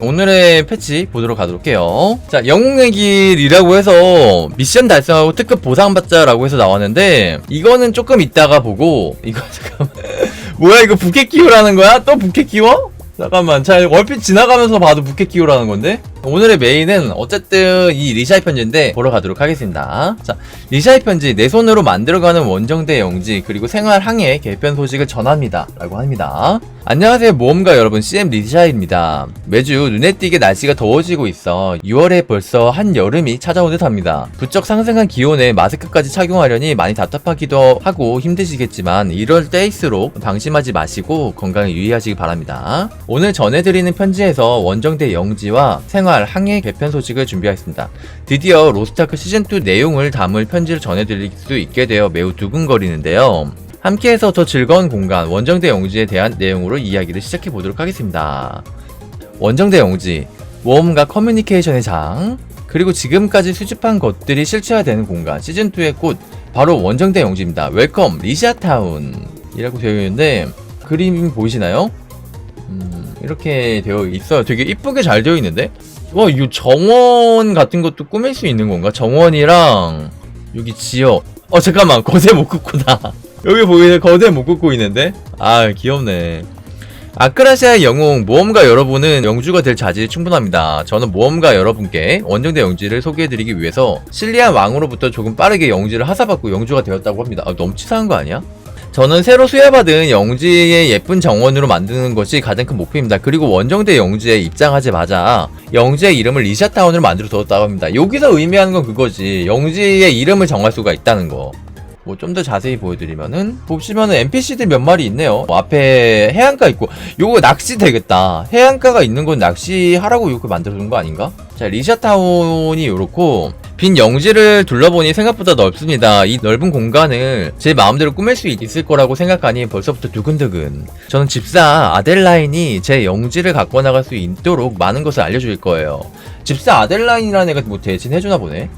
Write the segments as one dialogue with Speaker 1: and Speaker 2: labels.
Speaker 1: 오늘의 패치 보도록 가도록 해요. 자, 영웅의 길이라고 해서 미션 달성하고 특급 보상받자라고 해서 나왔는데 이거는 조금 이따가 보고 이거 잠깐만 뭐야 이거 부캐 키우라는 거야? 또 부캐 키워? 잠깐만 잘 얼핏 지나가면서 봐도 부캐 키우라는 건데 오늘의 메인은 어쨌든 이 리샤이 편지인데 보러 가도록 하겠습니다. 자 리샤이 편지 내 손으로 만들어가는 원정대 영지 그리고 생활 항해 개편 소식을 전합니다 라고 합니다. 안녕하세요 모험가 여러분 CM 리샤입니다. 매주 눈에 띄게 날씨가 더워지고 있어 6월에 벌써 한여름이 찾아온 듯 합니다. 부쩍 상승한 기온에 마스크까지 착용하려니 많이 답답하기도 하고 힘드시겠지만 이럴 때일수록 방심하지 마시고 건강에 유의하시기 바랍니다. 오늘 전해드리는 편지에서 원정대 영지와 생활 항해 개편 소식을 준비하였습니다 드디어 로스타크 시즌2 내용을 담을 편지를 전해드릴 수 있게 되어 매우 두근거리는데요 함께해서 더 즐거운 공간 원정대 영지에 대한 내용으로 이야기를 시작해 보도록 하겠습니다. 원정대 영지 모험과 커뮤니케이션의 장 그리고 지금까지 수집한 것들이 실체화되는 공간 시즌2의 꽃 바로 원정대 영지입니다. 웰컴 리샤타운 이라고 되어 있는데 그림 보이시나요? 음, 이렇게 되어 있어요. 되게 이쁘게 잘 되어 있는데? 와, 이 정원 같은 것도 꾸밀 수 있는 건가? 정원이랑 여기 지역. 어, 잠깐만. 거대 목구구다. 여기 보이는 거대 목구구 있는데? 아, 귀엽네. 아크라시아의 영웅 모험가 여러분은 영주가 될 자질이 충분합니다. 저는 모험가 여러분께 원정대 영지를 소개해드리기 위해서 실리안 왕으로부터 조금 빠르게 영지를 하사받고 영주가 되었다고 합니다. 아, 너무 치사한 거 아니야? 저는 새로 수여받은 영지의 예쁜 정원으로 만드는 것이 가장 큰 목표입니다. 그리고 원정대 영지에 입장하자마자 영지의 이름을 리샤타운으로 만들어 두었다고 합니다. 여기서 의미하는 건 그거지. 영지의 이름을 정할 수가 있다는 거. 뭐 좀 더 자세히 보여드리면은 보시면은 NPC들 몇 마리 있네요. 뭐 앞에 해안가 있고 요거 낚시 되겠다. 해안가가 있는 건 낚시하라고 이렇게 만들어둔 거 아닌가? 자 리샤타운이 요렇고 빈 영지를 둘러보니 생각보다 넓습니다. 이 넓은 공간을 제 마음대로 꾸밀 수 있을 거라고 생각하니 벌써부터 두근두근. 저는 집사 아델라인이 제 영지를 갖고 나갈 수 있도록 많은 것을 알려줄 거예요. 집사 아델라인이라는 애가 뭐 대신 해주나 보네.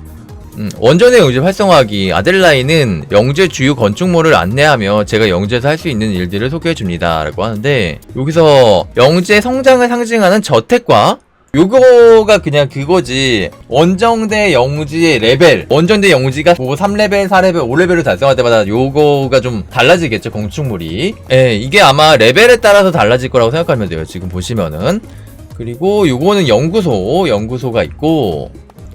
Speaker 1: 음, 원전의 영지 활성화하기 아델라인은 영재 주요 건축물을 안내하며 제가 영재에서 할 수 있는 일들을 소개해 줍니다 라고 하는데 여기서 영재 성장을 상징하는 저택과 요거가 그냥 그거지. 원정대 영지의 레벨 원정대 영지가 뭐 3레벨 4레벨 5레벨을 달성할 때마다 요거가 좀 달라지겠죠 건축물이. 예 이게 아마 레벨에 따라서 달라질 거라고 생각하면 돼요 지금 보시면은. 그리고 요거는 연구소 연구소가 있고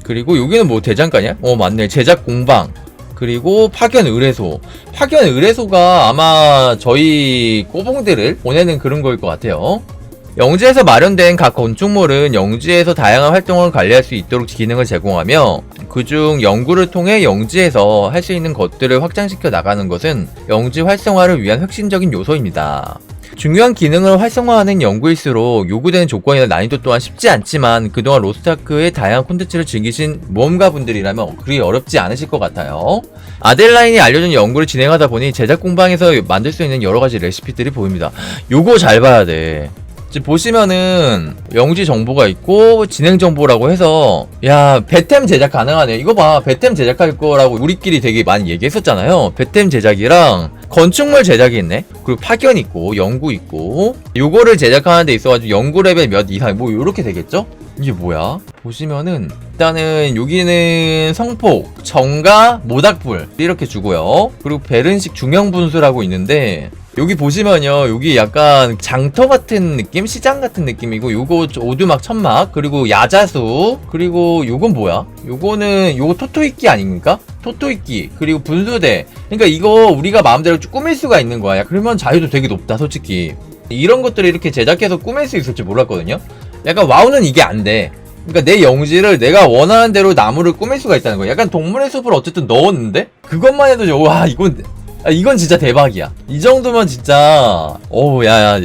Speaker 1: 그리고 여기는 뭐 대장간이야? 어 맞네 제작 공방 그리고 파견 의뢰소 파견 의뢰소가 아마 저희 꼬봉들을 보내는 그런 거일 것 같아요 영지에서 마련된 각 건축물은 영지에서 다양한 활동을 관리할 수 있도록 기능을 제공하며 그중 연구를 통해 영지에서 할 수 있는 것들을 확장시켜 나가는 것은 영지 활성화를 위한 혁신적인 요소입니다. 중요한 기능을 활성화하는 연구일수록 요구되는 조건이나 난이도 또한 쉽지 않지만 그동안 로스타크의 다양한 콘텐츠를 즐기신 모험가 분들이라면 그리 어렵지 않으실 것 같아요. 아델라인이 알려준 연구를 진행하다 보니 제작 공방에서 만들 수 있는 여러 가지 레시피들이 보입니다. 요거 잘 봐야 돼. 보시면은 영지 정보가 있고 진행 정보라고 해서 야 배템 제작 가능하네 이거 봐 배템 제작할 거라고 우리끼리 되게 많이 얘기했었잖아요 배템 제작이랑 건축물 제작이 있네. 그리고 파견 있고 연구 있고. 요거를 제작하는 데 있어가지고 연구 레벨 몇 이상 뭐 요렇게 되겠죠? 이게 뭐야? 보시면은 일단은 여기는 성폭 정가 모닥불 이렇게 주고요. 그리고 베른식 중형 분수라고 있는데 여기 보시면요 여기 약간 장터 같은 느낌? 시장 같은 느낌이고 요거 오두막 천막 그리고 야자수 그리고 요건 뭐야? 요거는 요거 토토이끼 아닙니까? 토토이끼 그리고 분수대. 그러니까 이거 우리가 마음대로 쭉 꾸밀 수가 있는 거야. 그러면 자유도 되게 높다 솔직히. 이런 것들을 이렇게 제작해서 꾸밀 수 있을지 몰랐거든요. 약간 와우는 이게 안돼. 그러니까 내 영지를 내가 원하는 대로 나무를 꾸밀 수가 있다는 거야. 약간 동물의 숲을 어쨌든 넣었는데? 그것만 해도 와 이건 아, 이건 진짜 대박이야. 이 정도면 진짜, 어우, 야, 야,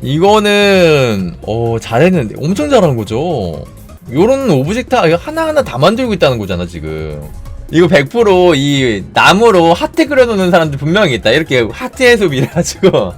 Speaker 1: 이거는, 어, 잘했는데. 엄청 잘한 거죠. 요런 오브젝트 하나하나 다 만들고 있다는 거잖아, 지금. 이거 100%이 나무로 하트 그려놓는 사람들 분명히 있다. 이렇게 하트의 숲 이래가지고.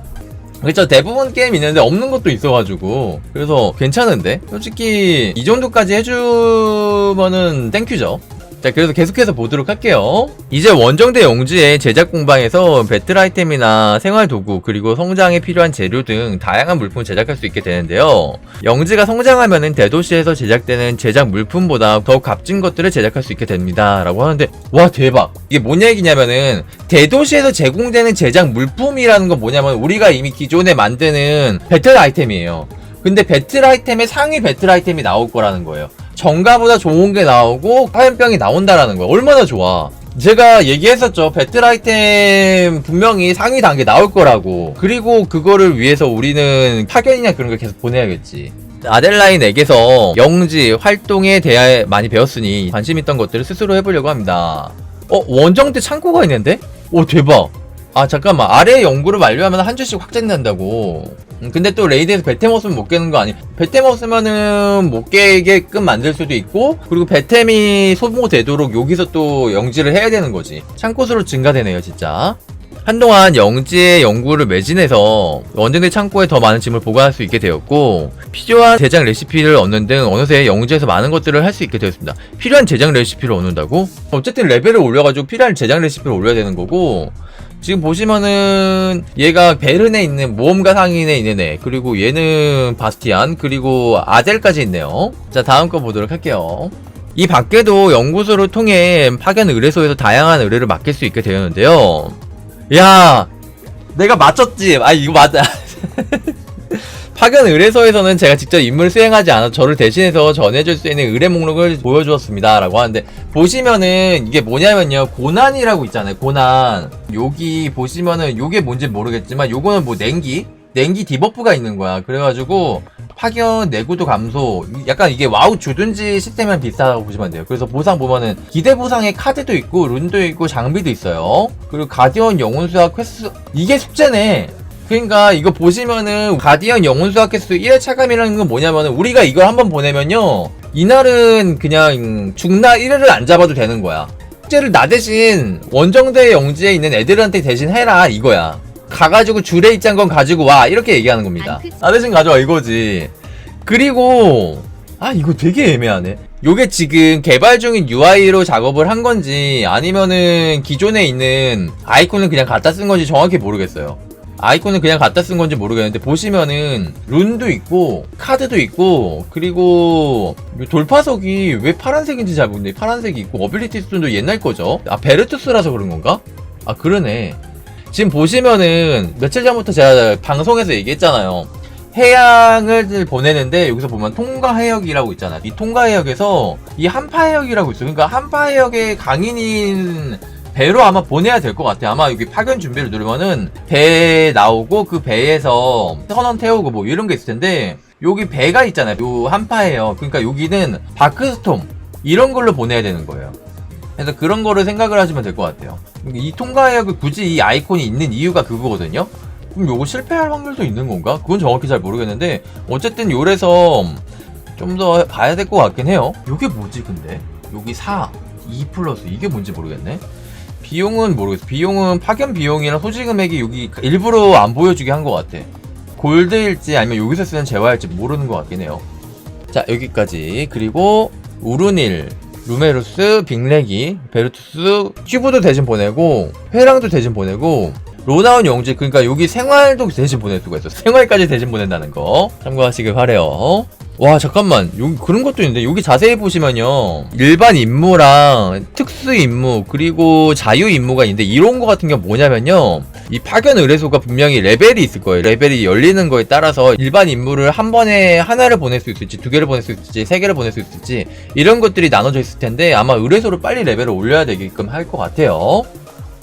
Speaker 1: 그렇죠. 대부분 게임 있는데 없는 것도 있어가지고. 그래서 괜찮은데? 솔직히, 이 정도까지 해주면은 땡큐죠. 자, 그래서 계속해서 보도록 할게요. 이제 원정대 영지의 제작 공방에서 배틀 아이템이나 생활 도구, 그리고 성장에 필요한 재료 등 다양한 물품을 제작할 수 있게 되는데요. 영지가 성장하면은 대도시에서 제작되는 제작 물품보다 더 값진 것들을 제작할 수 있게 됩니다. 라고 하는데, 와, 대박. 이게 뭔 얘기냐면은, 대도시에서 제공되는 제작 물품이라는 건 뭐냐면, 우리가 이미 기존에 만드는 배틀 아이템이에요. 근데 배틀 아이템에 상위 배틀 아이템이 나올 거라는 거예요. 정가보다 좋은 게 나오고 화염병이 나온다라는 거야. 얼마나 좋아. 제가 얘기했었죠. 배틀 아이템 분명히 상위 단계 나올 거라고. 그리고 그거를 위해서 우리는 파견이나 그런 걸 계속 보내야겠지. 아델라인에게서 영지 활동에 대해 많이 배웠으니 관심 있던 것들을 스스로 해보려고 합니다. 어 원정대 창고가 있는데? 오 대박. 아 잠깐만. 아래 연구를 완료하면 한 주씩 확장된다고. 음, 근데 또 레이드에서 배템 없으면 못 깨는 거 아니 배템 없으면은 못 깨게끔 만들 수도 있고 그리고 배템이 소모되도록 여기서 또 영지를 해야 되는 거지. 창고수로 증가되네요 진짜. 한동안 영지의 연구를 매진해서 원정대 창고에 더 많은 짐을 보관할 수 있게 되었고 필요한 제작 레시피를 얻는 등 어느새 영지에서 많은 것들을 할 수 있게 되었습니다. 필요한 제작 레시피를 얻는다고? 어쨌든 레벨을 올려가지고 필요한 제작 레시피를 올려야 되는 거고 지금 보시면은 얘가 베른에 있는 모험가 상인에 있는 애 그리고 얘는 바스티안 그리고 아델까지 있네요. 자 다음 거 보도록 할게요. 이 밖에도 연구소를 통해 파견 의뢰소에서 다양한 의뢰를 맡길 수 있게 되었는데요. 야 내가 맞췄지. 아 이거 맞아 파견 의뢰소에서는 제가 직접 임무를 수행하지 않아 저를 대신해서 전해줄 수 있는 의뢰 목록을 보여주었습니다 라고 하는데 보시면은 이게 뭐냐면요. 고난이라고 있잖아요. 고난. 여기 보시면은 요게 뭔지 모르겠지만 요거는 뭐 냉기? 냉기 디버프가 있는 거야. 그래가지고 파견 내구도 감소. 약간 이게 와우 주둔지 시스템이랑 비슷하다고 보시면 돼요. 그래서 보상 보면은 기대 보상에 카드도 있고 룬도 있고 장비도 있어요. 그리고 가디언 영혼 수학 퀘스트 이게 숙제네 그러니까 이거 보시면은 가디언 영혼 수학 횟수 1회 차감이라는 건 뭐냐면은 우리가 이걸 한번 보내면요. 이날은 그냥 중나 1회를 안 잡아도 되는 거야. 숙제를 나 대신 원정대 영지에 있는 애들한테 대신 해라 이거야. 가가지고 주례 입장권 가지고 와 이렇게 얘기하는 겁니다. 나 대신 가져와 이거지. 그리고 아 이거 되게 애매하네. 요게 지금 개발 중인 UI로 작업을 한 건지 아니면은 기존에 있는 아이콘을 그냥 갖다 쓴 건지 정확히 모르겠어요 아이콘을 그냥 갖다 쓴 건지 모르겠는데 보시면은 룬도 있고 카드도 있고 그리고 요 돌파석이 왜 파란색인지 잘 모르겠네 파란색이 있고 어빌리티 스톤도 옛날 거죠 아 베르투스라서 그런 건가? 아 그러네 지금 보시면은 며칠 전부터 제가 방송에서 얘기했잖아요 해양을 보내는데 여기서 보면 통과 해역이라고 있잖아. 이 통과 해역에서 이 한파 해역이라고 있어. 그러니까 한파 해역의 강인인 배로 아마 보내야 될 것 같아. 아마 여기 파견 준비를 누르면은 배 나오고 그 배에서 선원 태우고 뭐 이런 게 있을 텐데 여기 배가 있잖아요. 요 한파예요. 그러니까 여기는 바크스톰 이런 걸로 보내야 되는 거예요. 그래서 그런 거를 생각을 하시면 될 것 같아요. 이 통과 해역을 굳이 이 아이콘이 있는 이유가 그거거든요. 그럼 요거 실패할 확률도 있는 건가? 그건 정확히 잘 모르겠는데 어쨌든 요래서 좀 더 봐야 될 것 같긴 해요. 요게 뭐지 근데? 여기 4, 2 플러스 이게 뭔지 모르겠네. 비용은 모르겠어. 비용은 파견 비용이랑 소지 금액이 여기 일부러 안 보여주게 한 것 같아. 골드일지 아니면 여기서 쓰는 재화일지 모르는 것 같긴 해요. 자 여기까지 그리고 우르닐 루메루스, 빅레기, 베르투스, 큐브도 대신 보내고 회랑도 대신 보내고 로나운 영지 그러니까 여기 생활도 대신 보낼 수가 있어 생활까지 대신 보낸다는 거 참고하시길 바래요 와 잠깐만. 여기 그런 것도 있는데 여기 자세히 보시면요. 일반 임무랑 특수 임무 그리고 자유 임무가 있는데 이런 거 같은 경우 뭐냐면요. 이 파견 의뢰소가 분명히 레벨이 있을 거예요. 레벨이 열리는 거에 따라서 일반 임무를 한 번에 하나를 보낼 수 있을지 두 개를 보낼 수 있을지 세 개를 보낼 수 있을지 이런 것들이 나눠져 있을 텐데 아마 의뢰소를 빨리 레벨을 올려야 되게끔 할 것 같아요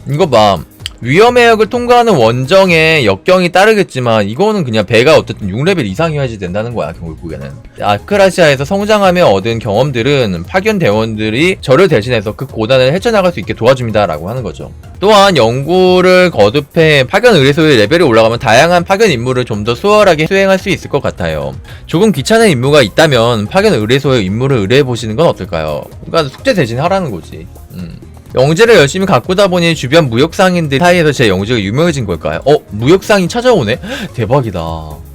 Speaker 1: 이거 봐. 위험의 역을 통과하는 원정에 역경이 따르겠지만 이거는 그냥 배가 어쨌든 6레벨 이상 이어야지 된다는 거야 결국에는. 아크라시아에서 성장하며 얻은 경험들은 파견 대원들이 저를 대신해서 그 고난을 헤쳐나갈 수 있게 도와줍니다 라고 하는 거죠. 또한 연구를 거듭해 파견 의뢰소의 레벨이 올라가면 다양한 파견 임무를 좀 더 수월하게 수행할 수 있을 것 같아요. 조금 귀찮은 임무가 있다면 파견 의뢰소의 임무를 의뢰해 보시는 건 어떨까요? 그러니까 숙제 대신 하라는 거지. 음. 영지를 열심히 가꾸다 보니 주변 무역상인들 사이에서 제 영지가 유명해진 걸까요? 어? 무역상인 찾아오네? 대박이다.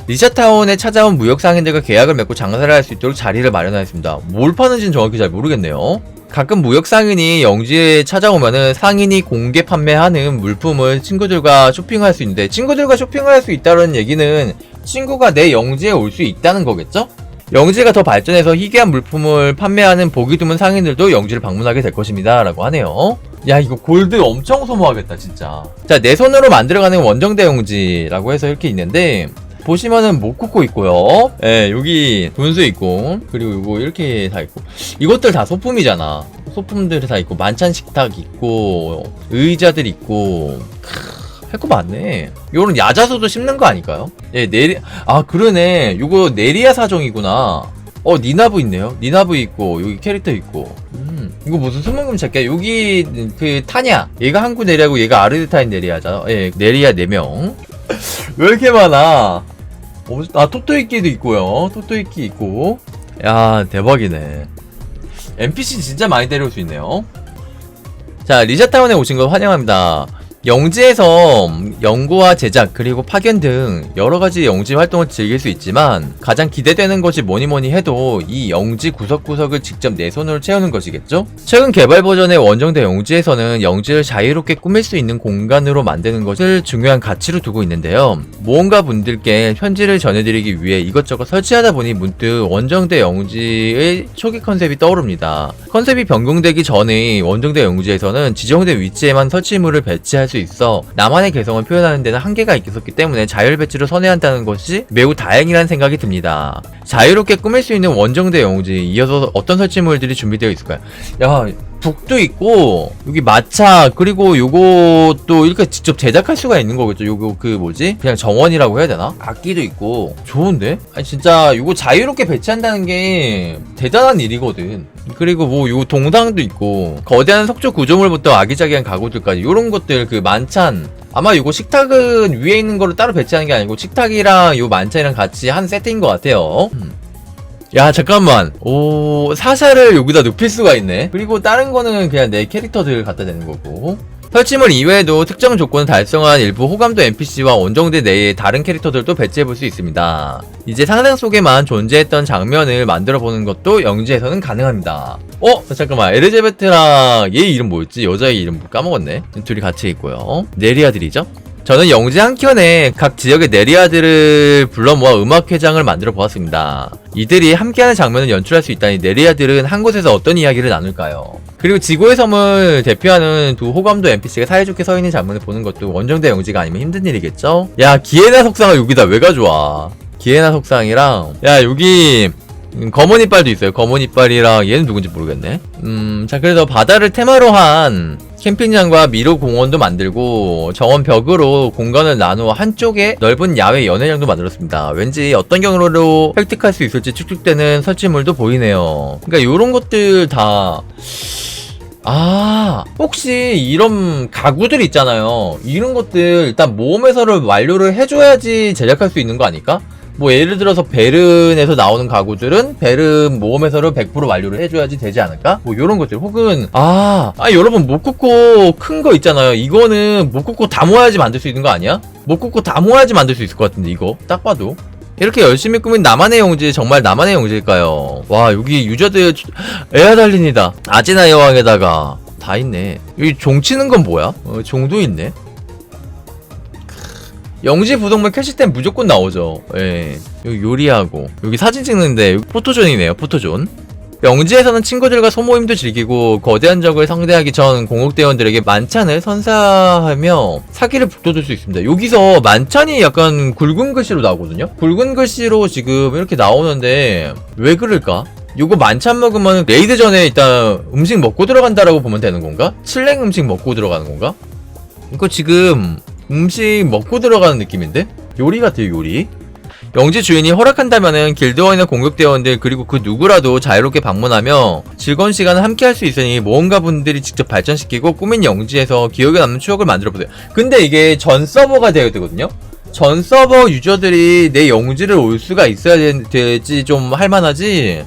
Speaker 1: 리샤타운에 찾아온 무역상인들과 계약을 맺고 장사를 할 수 있도록 자리를 마련하였습니다. 뭘 파는지는 정확히 잘 모르겠네요. 가끔 무역 상인이 영지에 찾아오면은 상인이 공개 판매하는 물품을 친구들과 쇼핑할 수 있는데 친구들과 쇼핑할 수 있다는 얘기는 친구가 내 영지에 올 수 있다는 거겠죠? 영지가 더 발전해서 희귀한 물품을 판매하는 보기 드문 상인들도 영지를 방문하게 될 것입니다. 라고 하네요. 야, 이거 골드 엄청 소모하겠다, 진짜. 자, 내 손으로 만들어가는 원정대 영지라고 해서 이렇게 있는데, 보시면은 모코코 있고요. 예, 여기 분수 있고, 그리고 이거 이렇게 다 있고. 이것들 다 소품이잖아. 소품들이 다 있고, 만찬 식탁 있고, 의자들 있고, 할 거 많네. 요런 야자수도 심는 거 아닐까요? 예, 네리, 아, 그러네. 요거 네리아 사정이구나. 어, 니나브 있네요. 니나브 있고, 여기 캐릭터 있고. 음, 이거 무슨 수문금 찾기야? 여기, 그, 타냐. 얘가 한국 네리아고, 얘가 아르드타인 네리아잖아. 예, 네리아 4명. 왜 이렇게 많아? 어, 아, 토토이끼도 있고요. 토토이끼 있고. 야, 대박이네. NPC 진짜 많이 데려올 수 있네요. 자, 리자타운에 오신 걸 환영합니다. 영지에서 연구와 제작 그리고 파견 등 여러 가지 영지 활동을 즐길 수 있지만 가장 기대되는 것이 뭐니 뭐니 해도 이 영지 구석구석을 직접 내 손으로 채우는 것이겠죠? 최근 개발 버전의 원정대 영지에서는 영지를 자유롭게 꾸밀 수 있는 공간으로 만드는 것을 중요한 가치로 두고 있는데요. 모험가 분들께 편지를 전해드리기 위해 이것저것 설치하다 보니 문득 원정대 영지의 초기 컨셉이 떠오릅니다. 컨셉이 변경되기 전에 원정대 영지에서는 지정된 위치에만 설치물을 배치할 수 있어 나만의 개성을 표현하는 데는 한계가 있었기 때문에 자율 배치를 선회한다는 것이 매우 다행이라는 생각이 듭니다. 자유롭게 꾸밀 수 있는 원정대 영지 이어서 어떤 설치물들이 준비되어 있을까요? 야 북도 있고 여기 마차 그리고 요것도 이렇게 직접 제작할 수가 있는 거겠죠? 요거 그 뭐지? 그냥 정원이라고 해야 되나? 악기도 있고. 좋은데? 아니 진짜 요거 자유롭게 배치한다는 게 대단한 일이거든. 그리고 뭐 요 동상도 있고 거대한 석조 구조물부터 아기자기한 가구들까지 요런 것들 그 만찬. 아마 요거 식탁은 위에 있는 거를 따로 배치하는 게 아니고 식탁이랑 요 만찬이랑 같이 한 세트인 것 같아요. 음. 야 잠깐만. 오 사샤를 여기다 눕힐 수가 있네. 그리고 다른 거는 그냥 내 캐릭터들 갖다 대는 거고. 설치물 이외에도 특정 조건을 달성한 일부 호감도 NPC와 원정대 내의 다른 캐릭터들도 배치해볼 수 있습니다. 이제 상상 속에만 존재했던 장면을 만들어보는 것도 영지에서는 가능합니다. 어? 잠깐만. 에르제베트랑 얘 이름 뭐였지? 여자의 이름 까먹었네. 둘이 같이 있고요. 네리아들이죠 저는 영지 한켠에 각 지역의 네리아들을 불러 모아 음악회장을 만들어 보았습니다. 이들이 함께하는 장면을 연출할 수 있다니 네리아들은 한 곳에서 어떤 이야기를 나눌까요? 그리고 지구의 섬을 대표하는 두 호감도 NPC가 사이좋게 서 있는 장면을 보는 것도 원정대 영지가 아니면 힘든 일이겠죠? 야 기에나 석상을 여기다 왜 가져와? 기에나 석상이랑 야 여기 음, 검은 이빨도 있어요. 검은 이빨이랑 얘는 누군지 모르겠네. 음, 자 그래서 바다를 테마로 한 캠핑장과 미로 공원도 만들고 정원 벽으로 공간을 나누어 한쪽에 넓은 야외 연회장도 만들었습니다. 왠지 어떤 경로로 획득할 수 있을지 추측되는 설치물도 보이네요. 그러니까 이런 것들 다 아, 혹시 이런 가구들 있잖아요. 이런 것들 일단 모험에서를 완료를 해줘야지 제작할 수 있는 거 아닐까? 뭐 예를 들어서 베른에서 나오는 가구들은 베른 모험에서를 100% 완료를 해줘야지 되지 않을까? 뭐 이런 것들 혹은 아, 아 여러분 목쿠코 큰거 있잖아요. 이거는 목쿠코 다 모아야지 만들 수 있는 거 아니야? 목쿠코 다 모아야지 만들 수 있을 것 같은데 이거 딱 봐도 이렇게 열심히 꾸민 나만의 영지 정말 나만의 영지일까요? 와 여기 유저들 에아달린이다 아지나 여왕에다가 다 있네 여기 종 치는 건 뭐야? 어, 종도 있네 영지 부동물 캐시 땐 무조건 나오죠. 예. 여기 요리하고 여기 사진 찍는데 포토존이네요. 포토존. 영지에서는 친구들과 소모임도 즐기고 거대한 적을 상대하기 전 공업대원들에게 만찬을 선사하며 사기를 북돋을 수 있습니다. 여기서 만찬이 약간 굵은 글씨로 나오거든요. 굵은 글씨로 지금 이렇게 나오는데 왜 그럴까? 요거 만찬 먹으면 레이드 전에 일단 음식 먹고 들어간다라고 보면 되는 건가? 칠랭 음식 먹고 들어가는 건가? 이거 지금 음식 먹고 들어가는 느낌인데? 요리 같아요 요리. 영지 주인이 허락한다면은 길드원이나 공격대원들 그리고 그 누구라도 자유롭게 방문하며 즐거운 시간을 함께 할 수 있으니 모험가 분들이 직접 발전시키고 꾸민 영지에서 기억에 남는 추억을 만들어 보세요. 근데 이게 전 서버가 되어야 되거든요. 전 서버 유저들이 내 영지를 올 수가 있어야 되, 지 좀 할만하지?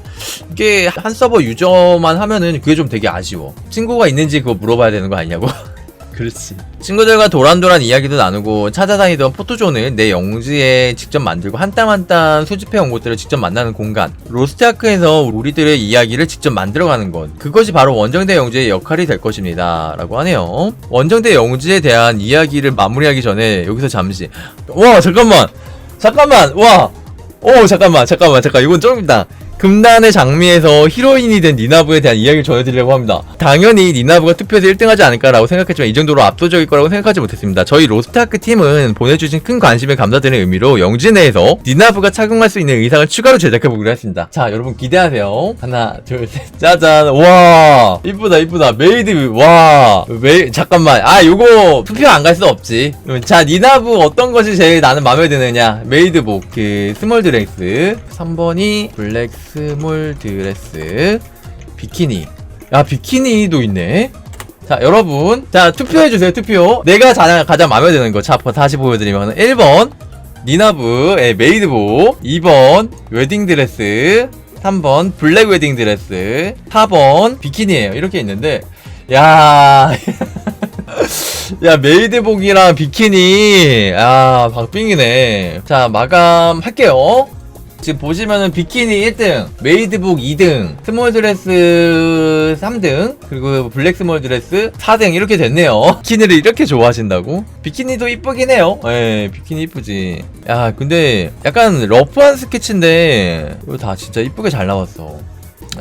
Speaker 1: 이게 한 서버 유저만 하면은 그게 좀 되게 아쉬워. 친구가 있는지 그거 물어봐야 되는 거 아니냐고 그렇지. 친구들과 도란도란 이야기도 나누고 찾아다니던 포토존을 내 영지에 직접 만들고 한 땀 한 땀 수집해온 곳들을 직접 만나는 공간. 로스트아크에서 우리들의 이야기를 직접 만들어가는 것. 그것이 바로 원정대 영지의 역할이 될 것입니다. 라고 하네요. 원정대 영지에 대한 이야기를 마무리하기 전에 여기서 잠시. 와, 잠깐만! 잠깐만! 와! 오, 잠깐만, 잠깐만, 잠깐. 이건 좀이다. 금단의 장미에서 히로인이 된 니나부에 대한 이야기를 전해드리려고 합니다. 당연히 니나부가 투표에서 1등하지 않을까라고 생각했지만 이 정도로 압도적일 거라고 생각하지 못했습니다. 저희 로스트아크 팀은 보내주신 큰 관심에 감사드리는 의미로 영지 내에서 니나부가 착용할 수 있는 의상을 추가로 제작해보기로 했습니다. 자, 여러분 기대하세요. 하나, 둘, 셋, 짜잔. 와, 이쁘다, 이쁘다. 메이드, 와, 메이, 잠깐만. 아, 요거 투표 안 갈 수 없지. 자, 니나부 어떤 것이 제일 나는 마음에 드느냐? 메이드복, 그, 스몰 드레스. 3번이 블랙 스몰 드레스. 비키니. 야, 비키니도 있네. 자, 여러분. 자, 투표해주세요, 투표. 내가 가장, 가장 마음에 드는 거. 자, 다시 보여드리면 1번. 니나브의 메이드복. 2번. 웨딩드레스. 3번. 블랙 웨딩드레스. 4번. 비키니예요 이렇게 있는데. 야. 야, 메이드복이랑 비키니. 아, 박빙이네. 자, 마감할게요. 지금 보시면은 비키니 1등, 메이드복 2등, 스몰 드레스 3등, 그리고 블랙 스몰 드레스 4등 이렇게 됐네요. 비키니를 이렇게 좋아하신다고? 비키니도 이쁘긴 해요. 예, 비키니 이쁘지. 야, 근데 약간 러프한 스케치인데 이거 다 진짜 이쁘게 잘 나왔어.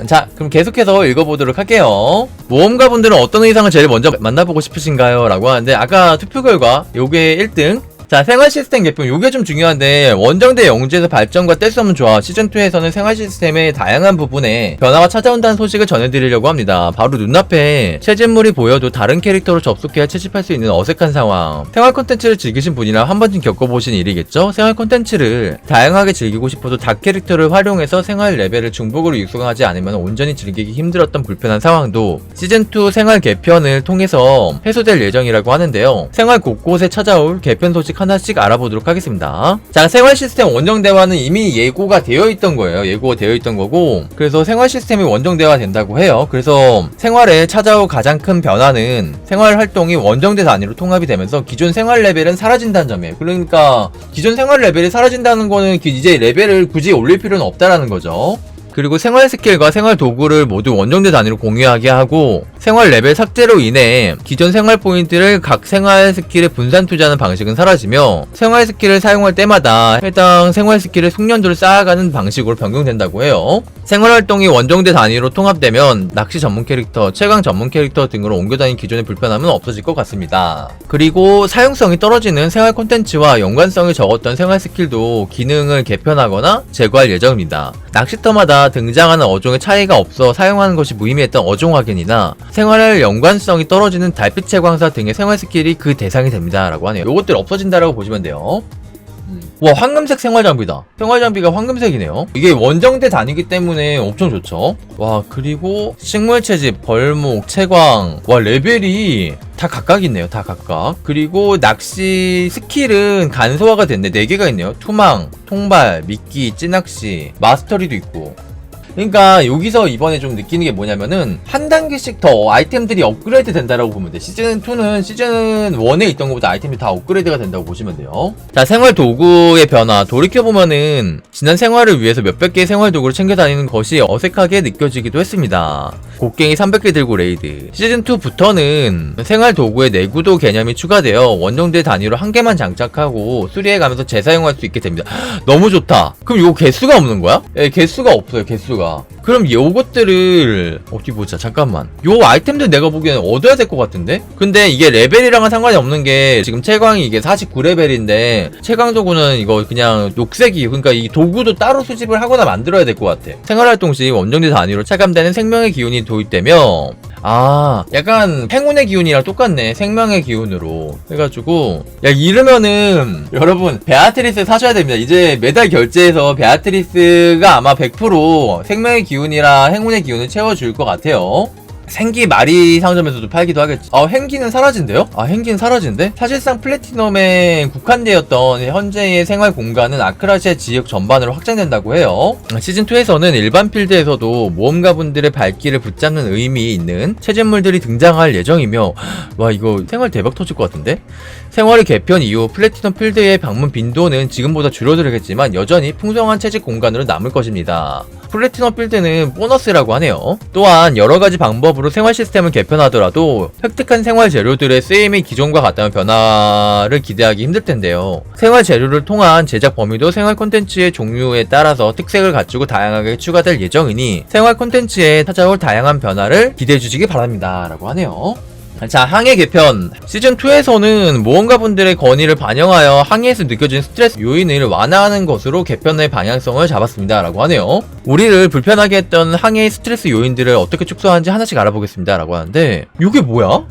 Speaker 1: 자, 그럼 계속해서 읽어보도록 할게요. 모험가분들은 어떤 의상을 제일 먼저 만나보고 싶으신가요? 라고 하는데, 아까 투표 결과, 요게 1등, 자 생활 시스템 개편. 요게 좀 중요한데 원정대 영지에서 발전과 뗄 수 없는 조합 시즌2에서는 생활 시스템의 다양한 부분에 변화가 찾아온다는 소식을 전해드리려고 합니다. 바로 눈앞에 채집물이 보여도 다른 캐릭터로 접속해야 채집할 수 있는 어색한 상황. 생활 콘텐츠를 즐기신 분이라 한 번쯤 겪어보신 일이겠죠? 생활 콘텐츠를 다양하게 즐기고 싶어도 닭 캐릭터를 활용해서 생활 레벨을 중복으로 육성하지 않으면 온전히 즐기기 힘들었던 불편한 상황도 시즌2 생활 개편을 통해서 해소될 예정이라고 하는데요. 생활 곳곳에 찾아올 개편 소식 하나씩 알아보도록 하겠습니다. 자, 생활 시스템 원정 대화는 이미 예고가 되어 있던 거예요. 예고가 되어 있던 거고, 그래서 생활 시스템이 원정 대화 된다고 해요. 그래서 생활에 찾아올 가장 큰 변화는 생활 활동이 원정대 단위로 통합이 되면서 기존 생활 레벨은 사라진다는 점이에요. 그러니까 기존 생활 레벨이 사라진다는 거는 이제 레벨을 굳이 올릴 필요는 없다라는 거죠. 그리고 생활 스킬과 생활 도구를 모두 원정대 단위로 공유하게 하고 생활 레벨 삭제로 인해 기존 생활 포인트를 각 생활 스킬에 분산 투자하는 방식은 사라지며 생활 스킬을 사용할 때마다 해당 생활 스킬의 숙련도를 쌓아가는 방식으로 변경된다고 해요. 생활 활동이 원정대 단위로 통합되면 낚시 전문 캐릭터, 채광 전문 캐릭터 등으로 옮겨다닌 기존의 불편함은 없어질 것 같습니다. 그리고 사용성이 떨어지는 생활 콘텐츠와 연관성이 적었던 생활 스킬도 기능을 개편하거나 제거할 예정입니다. 낚시터마다 등장하는 어종의 차이가 없어 사용하는 것이 무의미했던 어종 확인이나 생활할 연관성이 떨어지는 달빛 채광사 등의 생활 스킬이 그 대상이 됩니다. 라고 하네요. 요것들 없어진다라고 보시면 돼요. 와 황금색 생활 장비다. 생활 장비가 황금색이네요. 이게 원정대 단위기 때문에 엄청 좋죠. 와 그리고 식물 채집 벌목 채광. 와 레벨이 다 각각 있네요. 다 각각. 그리고 낚시 스킬은 간소화가 됐네. 4개가 있네요. 투망 통발 미끼 찌낚시 마스터리도 있고 그러니까 여기서 이번에 좀 느끼는 게 뭐냐면은 한 단계씩 더 아이템들이 업그레이드 된다라고 보면 돼. 시즌 2는 시즌 1에 있던 것보다 아이템이 다 업그레이드가 된다고 보시면 돼요. 자, 생활 도구의 변화. 돌이켜 보면은 지난 생활을 위해서 몇백 개의 생활 도구를 챙겨 다니는 것이 어색하게 느껴지기도 했습니다. 곡괭이 300개 들고 레이드. 시즌 2부터는 생활 도구의 내구도 개념이 추가되어 원정대 단위로 한 개만 장착하고 수리해 가면서 재사용할 수 있게 됩니다. 너무 좋다. 그럼 이거 개수가 없는 거야? 예, 개수가 없어요. 개수가. 그럼 요것들을 어디 보자. 잠깐만. 요 아이템들 내가 보기에는 얻어야 될 것 같은데? 근데 이게 레벨이랑은 상관이 없는 게 지금 채광이 이게 49레벨인데 채광 도구는 이거 그냥 녹색이 그러니까 이 도구도 따로 수집을 하거나 만들어야 될 것 같아. 생활활동 시 원정대 단위로 차감되는 생명의 기운이 도입되며 아 약간 행운의 기운이랑 똑같네. 생명의 기운으로. 해가지고 야 이러면은 여러분 베아트리스 사셔야 됩니다. 이제 매달 결제해서 베아트리스가 아마 100% 생명의 기운이랑 행운의 기운을 채워줄 것 같아요 생기 마리 상점에서도 팔기도 하겠지. 아, 행기는 사라진대요? 아, 행기는 사라진대? 사실상 플래티넘에 국한되었던 현재의 생활 공간은 아크라시아 지역 전반으로 확장된다고 해요. 시즌2에서는 일반 필드에서도 모험가분들의 발길을 붙잡는 의미 있는 체제물들이 등장할 예정이며, 와, 이거 생활 대박 터질 것 같은데? 생활의 개편 이후 플래티넘 필드의 방문 빈도는 지금보다 줄어들겠지만 여전히 풍성한 채집 공간으로 남을 것입니다. 플래티넘 필드는 보너스라고 하네요. 또한 여러 가지 방법으로 생활 시스템을 개편하더라도 획득한 생활 재료들의 쓰임이 기존과 같다면 변화를 기대하기 힘들 텐데요. 생활 재료를 통한 제작 범위도 생활 콘텐츠의 종류에 따라서 특색을 갖추고 다양하게 추가될 예정이니 생활 콘텐츠에 찾아올 다양한 변화를 기대해 주시기 바랍니다. 라고 하네요. 자, 항해 개편. 시즌2에서는 모험가 분들의 건의를 반영하여 항해에서 느껴진 스트레스 요인을 완화하는 것으로 개편의 방향성을 잡았습니다. 라고 하네요. 우리를 불편하게 했던 항해의 스트레스 요인들을 어떻게 축소하는지 하나씩 알아보겠습니다. 라고 하는데, 이게 뭐야?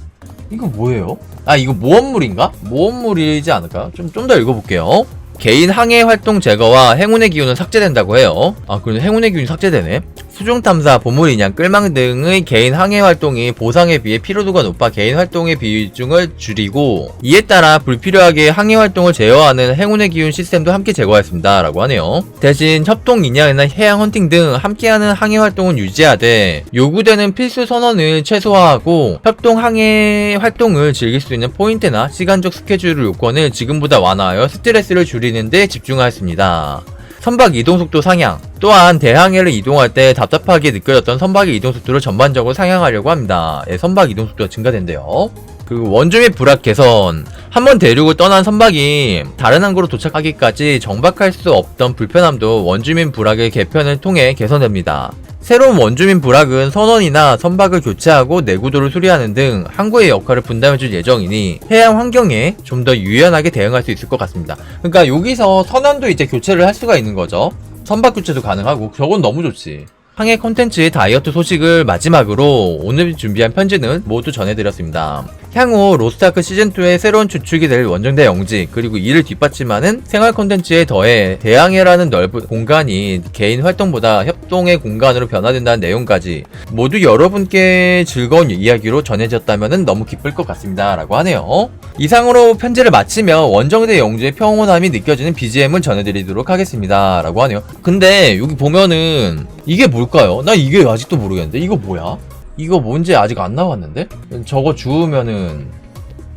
Speaker 1: 이거 뭐예요? 아, 이거 모험물인가? 모험물이지 않을까? 좀, 좀 더 읽어볼게요. 개인 항해 활동 제거와 행운의 기운은 삭제된다고 해요. 아, 그럼 행운의 기운이 삭제되네. 수중 탐사, 보물 인양, 끌망 등의 개인 항해 활동이 보상에 비해 피로도가 높아 개인 활동의 비중을 줄이고 이에 따라 불필요하게 항해 활동을 제어하는 행운의 기운 시스템도 함께 제거했습니다. 라고 하네요. 대신 협동 인양이나 해양 헌팅 등 함께하는 항해 활동은 유지하되 요구되는 필수 선언을 최소화하고 협동 항해 활동을 즐길 수 있는 포인트나 시간적 스케줄 요건을 지금보다 완화하여 스트레스를 줄이는 데 집중하였습니다. 선박 이동 속도 상향. 또한 대항해를 이동할 때 답답하게 느껴졌던 선박의 이동 속도를 전반적으로 상향하려고 합니다. 예, 선박 이동 속도가 증가된대요. 그리고 원주민 불악 개선. 한 번 대륙을 떠난 선박이 다른 항구로 도착하기까지 정박할 수 없던 불편함도 원주민 불악의 개편을 통해 개선됩니다. 새로운 원주민 불악은 선원이나 선박을 교체하고 내구도를 수리하는 등 항구의 역할을 분담해줄 예정이니 해양 환경에 좀 더 유연하게 대응할 수 있을 것 같습니다. 그러니까 여기서 선원도 이제 교체를 할 수가 있는 거죠. 선박 교체도 가능하고 저건 너무 좋지. 항해 콘텐츠의 다이어트 소식을 마지막으로 오늘 준비한 편지는 모두 전해드렸습니다. 향후 로스트아크 시즌2의 새로운 주축이 될 원정대 영지 그리고 이를 뒷받침하는 생활 콘텐츠에 더해 대항해라는 넓은 공간이 개인 활동보다 협동의 공간으로 변화된다는 내용까지 모두 여러분께 즐거운 이야기로 전해졌다면 너무 기쁠 것 같습니다 라고 하네요 이상으로 편지를 마치며 원정대 영지의 평온함이 느껴지는 BGM을 전해드리도록 하겠습니다 라고 하네요 근데 여기 보면은 이게 뭘까요? 나 이게 아직도 모르겠는데 이거 뭐야? 이거 뭔지 아직 안 나왔는데? 저거 주우면은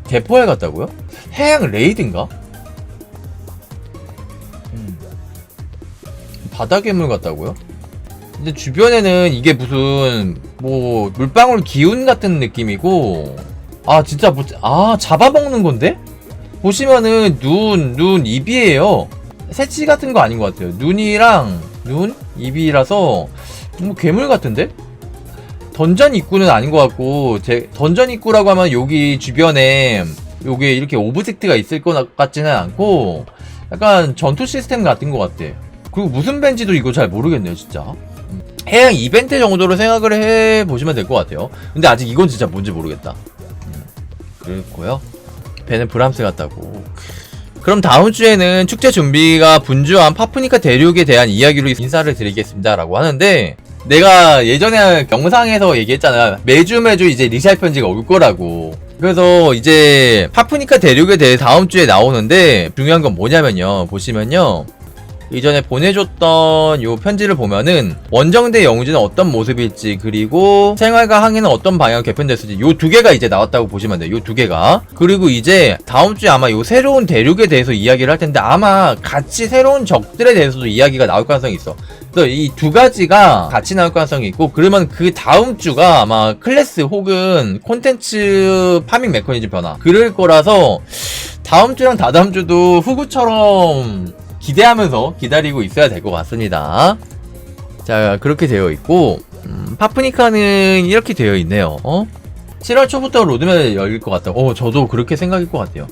Speaker 1: 대포알 같다고요? 해양 레이드인가? 음. 바다 괴물 같다고요? 근데 주변에는 이게 무슨 뭐 물방울 기운 같은 느낌이고 아 진짜 뭐, 아 잡아먹는 건데? 보시면은 눈, 눈, 입이에요 새치 같은 거 아닌 것 같아요 눈이랑 눈, 입이라서 뭐 괴물 같은데? 던전 입구는 아닌 것 같고 제 던전 입구라고 하면 여기 주변에 요게 이렇게 오브젝트가 있을 것 같지는 않고 약간 전투 시스템 같은 것 같아. 그리고 무슨 벤지도 이거 잘 모르겠네요, 진짜. 음, 해양 이벤트 정도로 생각을 해 보시면 될 것 같아요. 근데 아직 이건 진짜 뭔지 모르겠다. 음, 그렇고요. 배는 브람스 같다고. 그럼 다음 주에는 축제 준비가 분주한 파프니카 대륙에 대한 이야기로 인사를 드리겠습니다 라고 하는데 내가 예전에 영상에서 얘기했잖아. 매주 매주 이제 리샬 편지가 올 거라고. 그래서 이제 파프니카 대륙에 대해 다음 주에 나오는데 중요한 건 뭐냐면요. 보시면요. 이전에 보내줬던 요 편지를 보면은 원정대 영웅지는 어떤 모습일지 그리고 생활과 항해는 어떤 방향으로 개편됐을지 요 두 개가 이제 나왔다고 보시면 돼요. 요 두 개가 그리고 이제 다음 주에 아마 요 새로운 대륙에 대해서 이야기를 할 텐데 아마 같이 새로운 적들에 대해서도 이야기가 나올 가능성이 있어. 그래서 이 두 가지가 같이 나올 가능성이 있고 그러면 그 다음 주가 아마 클래스 혹은 콘텐츠 파밍 메커니즘 변화 그럴 거라서 다음 주랑 다다음 주도 후구처럼 기대하면서 기다리고 있어야 될 것 같습니다. 자, 그렇게 되어 있고, 음, 파프니카는 이렇게 되어 있네요. 어? 7월 초부터 로드맵 열릴 것 같다. 어, 저도 그렇게 생각일 것 같아요.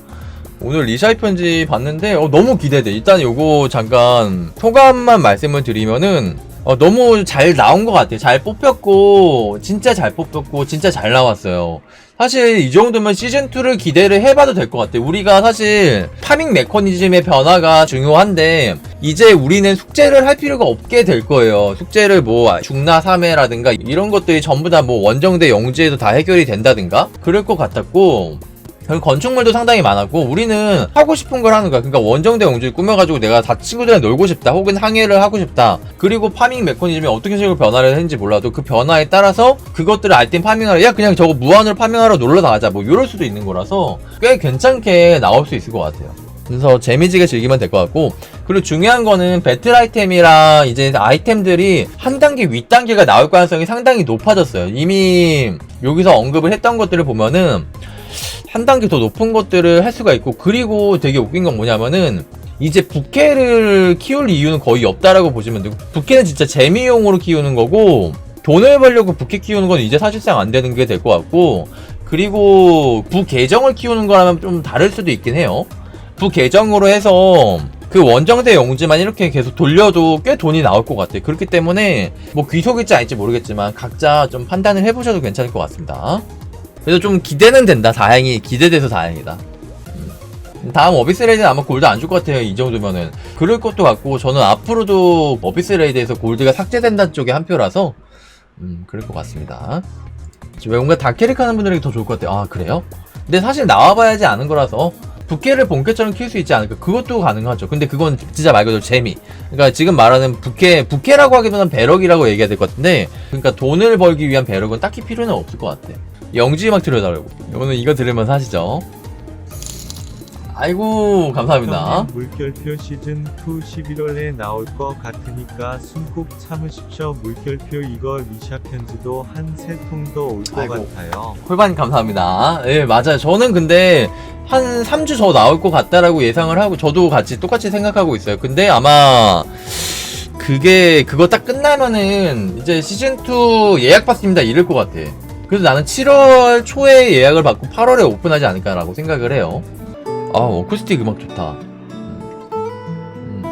Speaker 1: 오늘 리샤이 편지 봤는데, 어, 너무 기대돼. 일단 요거 잠깐 소감만 말씀을 드리면은, 어, 너무 잘 나온 것 같아요. 잘 뽑혔고, 진짜 잘 뽑혔고, 진짜 잘 나왔어요. 사실 이 정도면 시즌2를 기대를 해봐도 될 것 같아. 우리가 사실 파밍 메커니즘의 변화가 중요한데, 이제 우리는 숙제를 할 필요가 없게 될 거예요. 숙제를 뭐, 중나 3회라든가 이런 것들이 전부 다 뭐 원정대 영지에도 다 해결이 된다든가? 그럴 것 같았고, 그리고 건축물도 상당히 많았고 우리는 하고 싶은 걸 하는 거야. 그러니까 원정대 용지를 꾸며가지고 내가 다 친구들이랑 놀고 싶다. 혹은 항해를 하고 싶다. 그리고 파밍 메커니즘이 어떻게 식으로 변화를 했는지 몰라도 그 변화에 따라서 그것들을 알땐 파밍하러 야 그냥 저거 무한으로 파밍하러 놀러 나가자. 뭐 이럴 수도 있는 거라서 꽤 괜찮게 나올 수 있을 것 같아요. 그래서 재미지게 즐기면 될 것 같고 그리고 중요한 거는 배틀 아이템이랑 이제 아이템들이 한 단계 윗 단계가 나올 가능성이 상당히 높아졌어요. 이미 여기서 언급을 했던 것들을 보면은 한 단계 더 높은 것들을 할 수가 있고 그리고 되게 웃긴 건 뭐냐면은 이제 부캐를 키울 이유는 거의 없다라고 보시면 되고 부캐는 진짜 재미용으로 키우는 거고 돈을 벌려고 부캐 키우는 건 이제 사실상 안 되는 게 될 것 같고 그리고 부 계정을 키우는 거라면 좀 다를 수도 있긴 해요. 부 계정으로 해서 그 원정대 용지만 이렇게 계속 돌려도 꽤 돈이 나올 것 같아요. 그렇기 때문에 뭐 귀속일지 아닐지 모르겠지만 각자 좀 판단을 해보셔도 괜찮을 것 같습니다 그래서 좀 기대는 된다. 다행히 기대돼서 다행이다. 음. 다음 어비스 레이드는 아마 골드 안 줄 것 같아요. 이 정도면은 그럴 것도 같고 저는 앞으로도 어비스 레이드에서 골드가 삭제된다는 쪽에 한 표라서 음 그럴 것 같습니다. 지금 뭔가 다캐릭 하는 분들에게 더 좋을 것 같아요. 아 그래요? 근데 사실 나와봐야지 아는 거라서 부캐를 본캐처럼 키울 수 있지 않을까? 그것도 가능하죠. 근데 그건 진짜 말 그대로 재미. 그러니까 지금 말하는 부캐, 부캐라고 하기보다는 배럭이라고 얘기해야 될 것 같은데, 그러니까 돈을 벌기 위한 배럭은 딱히 필요는 없을 것 같아. 영지 막 들여다보고. 오늘 이거 들으면 사시죠. 아이고, 감사합니다.
Speaker 2: 형님, 물결표 시즌 2 11월에 나올 것 같으니까 숨 꼭 참으십시오. 물결표 이거 리샤 편지도 한 세통더올것
Speaker 1: 아이고.
Speaker 2: 같아요.
Speaker 1: 콜반 감사합니다. 예, 맞아요. 저는 근데 한 3주 더 나올 것 같다라고 예상을 하고 저도 같이 똑같이 생각하고 있어요. 근데 아마 그게 그거 딱 끝나면은 이제 시즌 2 예약 받습니다 이럴 것 같아. 그래서 나는 7월 초에 예약을 받고 8월에 오픈하지 않을까라고 생각을 해요. 아, 어쿠스틱 음악 좋다. 음.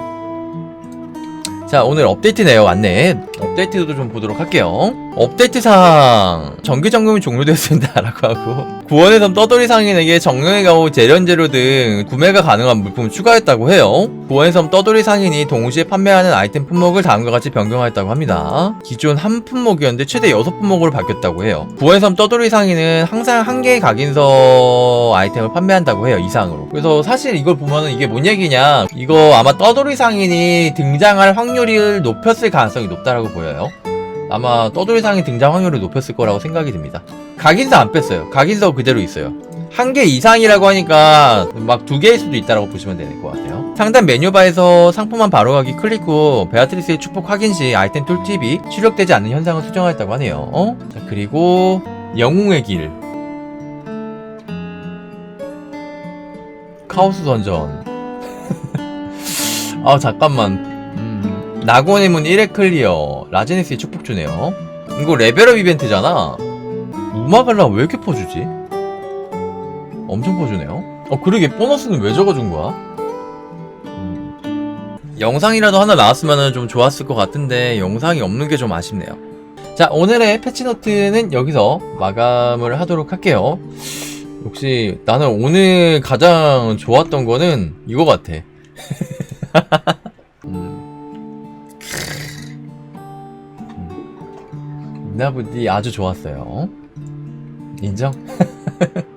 Speaker 1: 음. 자, 오늘 업데이트 내역 안내 업데이트도 좀 보도록 할게요. 업데이트 사항 정기 점검이 종료되었습니다. 라고 하고 구원의 섬 떠돌이 상인에게 정령의 가오 재련재료 등 구매가 가능한 물품을 추가했다고 해요. 구원의 섬 떠돌이 상인이 동시에 판매하는 아이템 품목을 다음과 같이 변경하였다고 합니다. 기존 한 품목이었는데 최대 6품목으로 바뀌었다고 해요. 구원의 섬 떠돌이 상인은 항상 한 개의 각인서 아이템을 판매한다고 해요. 이상으로. 그래서 사실 이걸 보면은 이게 뭔 얘기냐 이거 아마 떠돌이 상인이 등장할 확률을 높였을 가능성이 높다라고 보여요. 아마 떠돌이상의 등장 확률을 높였을 거라고 생각이 듭니다. 각인서 안 뺐어요. 각인서 그대로 있어요. 한 개 이상이라고 하니까 막 두 개일 수도 있다라고 보시면 될 것 같아요. 상단 메뉴바에서 상품만 바로가기 클릭 후 베아트리스의 축복 확인 시 아이템 툴팁이 출력되지 않는 현상을 수정하였다고 하네요. 어? 자, 그리고 영웅의 길 카오스 던전 아 잠깐만 음, 낙원의 문 1회 클리어 라제네스의 축복 주네요. 이거 레벨업 이벤트잖아. 우마갈라 왜 이렇게 퍼주지? 엄청 퍼주네요. 어 그러게. 보너스는 왜 적어준 거야? 음, 영상이라도 하나 나왔으면 좀 좋았을 것 같은데 영상이 없는 게 좀 아쉽네요. 자 오늘의 패치노트는 여기서 마감을 하도록 할게요. 역시 나는 오늘 가장 좋았던 거는 이거 같아. 음. 나부디 아주 좋았어요. 인정?